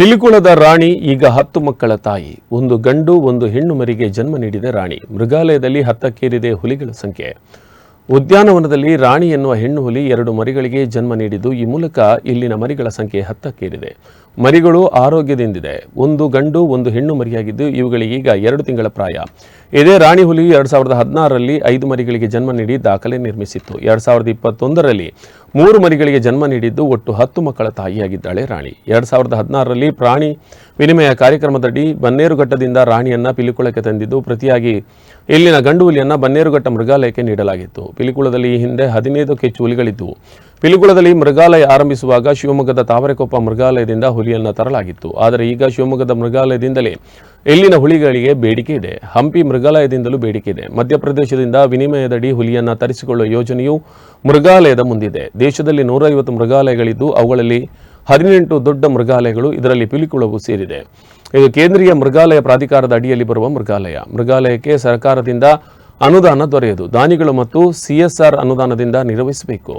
ಪಿಲಿಕುಳದ ರಾಣಿ, ಈಗ ಹತ್ತು ಮಕ್ಕಳ ತಾಯಿ. ಒಂದು ಗಂಡು, ಒಂದು ಹೆಣ್ಣು ಮರಿಗೆ ಜನ್ಮ ನೀಡಿದ ರಾಣಿ. ಮೃಗಾಲಯದಲ್ಲಿ ಹತ್ತಕ್ಕೇರಿದೆ ಹುಲಿಗಳ ಸಂಖ್ಯೆ. ಉದ್ಯಾನವನದಲ್ಲಿ ರಾಣಿ ಎನ್ನುವ ಹೆಣ್ಣು ಹುಲಿ ಎರಡು ಮರಿಗಳಿಗೆ ಜನ್ಮ ನೀಡಿದ್ದು, ಈ ಮೂಲಕ ಇಲ್ಲಿನ ಮರಿಗಳ ಸಂಖ್ಯೆ ಹತ್ತಕ್ಕೇರಿದೆ. ಮರಿಗಳು ಆರೋಗ್ಯದಿಂದಿದೆ. ಒಂದು ಗಂಡು, ಒಂದು ಹೆಣ್ಣು ಮರಿಯಾಗಿದ್ದು ಇವುಗಳಿಗೀಗ ಎರಡು ತಿಂಗಳ ಪ್ರಾಯ. ಇದೇ ರಾಣಿ ಹುಲಿ ಎರಡು ಸಾವಿರದ ಹದಿನಾರರಲ್ಲಿ ಐದು ಮರಿಗಳಿಗೆ ಜನ್ಮ ನೀಡಿ ದಾಖಲೆ ನಿರ್ಮಿಸಿತ್ತು. ಎರಡು ಸಾವಿರದ ಇಪ್ಪತ್ತೊಂದರಲ್ಲಿ ಮೂರು ಮರಿಗಳಿಗೆ ಜನ್ಮ ನೀಡಿದ್ದು ಒಟ್ಟು ಹತ್ತು ಮಕ್ಕಳ ತಾಯಿಯಾಗಿದ್ದಾಳೆ ರಾಣಿ. ಎರಡು ಸಾವಿರದ ಹದಿನಾರರಲ್ಲಿ ಪ್ರಾಣಿ ವಿನಿಮಯ ಕಾರ್ಯಕ್ರಮದಡಿ ಬನ್ನೇರುಘಟ್ಟದಿಂದ ರಾಣಿಯನ್ನು ಪಿಲಿಕುಳಕ್ಕೆ ತಂದಿದ್ದು ಪ್ರತಿಯಾಗಿ ಇಲ್ಲಿನ ಗಂಡು ಹುಲಿಯನ್ನು ಬನ್ನೇರುಘಟ್ಟ ಮೃಗಾಲಯಕ್ಕೆ ನೀಡಲಾಗಿತ್ತು. ಪಿಲಿಕುಳದಲ್ಲಿ ಈ ಹಿಂದೆ ಹದಿನೈದು ಕೆಚ್ಚು ಹುಲಿಗಳಿದ್ದವು ಪಿಲಿಕುಳದಲ್ಲಿ ಮೃಗಾಲಯ ಆರಂಭಿಸುವಾಗ ಶಿವಮೊಗ್ಗದ ತಾವರೆಕೊಪ್ಪ ಮೃಗಾಲಯದಿಂದ ಹುಲಿಯನ್ನು ತರಲಾಗಿತ್ತು. ಆದರೆ ಈಗ ಶಿವಮೊಗ್ಗದ ಮೃಗಾಲಯದಿಂದಲೇ ಇಲ್ಲಿನ ಹುಲಿಗಳಿಗೆ ಬೇಡಿಕೆ ಇದೆ? ಹಂಪಿ ಮೃಗಾಲಯದಿಂದಲೂ ಬೇಡಿಕೆ ಇದೆ. ಮಧ್ಯಪ್ರದೇಶದಿಂದ ವಿನಿಮಯದಡಿ ಹುಲಿಯನ್ನು ತರಿಸಿಕೊಳ್ಳುವ ಯೋಜನೆಯು ಮೃಗಾಲಯದ ಮುಂದಿದೆ. ದೇಶದಲ್ಲಿ ನೂರೈವತ್ತು ಮೃಗಾಲಯಗಳಿದ್ದು, ಅವುಗಳಲ್ಲಿ ಹದಿನೆಂಟು ದೊಡ್ಡ ಮೃಗಾಲಯಗಳು ಇದರಲ್ಲಿ ಪಿಲಿಕುಳವು ಸೇರಿದೆ. ಇದು ಕೇಂದ್ರೀಯ ಮೃಗಾಲಯ ಪ್ರಾಧಿಕಾರದ ಅಡಿಯಲ್ಲಿ ಬರುವ ಮೃಗಾಲಯ. ಮೃಗಾಲಯಕ್ಕೆ ಸರ್ಕಾರದಿಂದ ಅನುದಾನ ದೊರೆಯದು. ದಾನಿಗಳು ಮತ್ತು ಸಿಎಸ್ಆರ್ ಅನುದಾನದಿಂದ ನಿರ್ವಹಿಸಬೇಕು.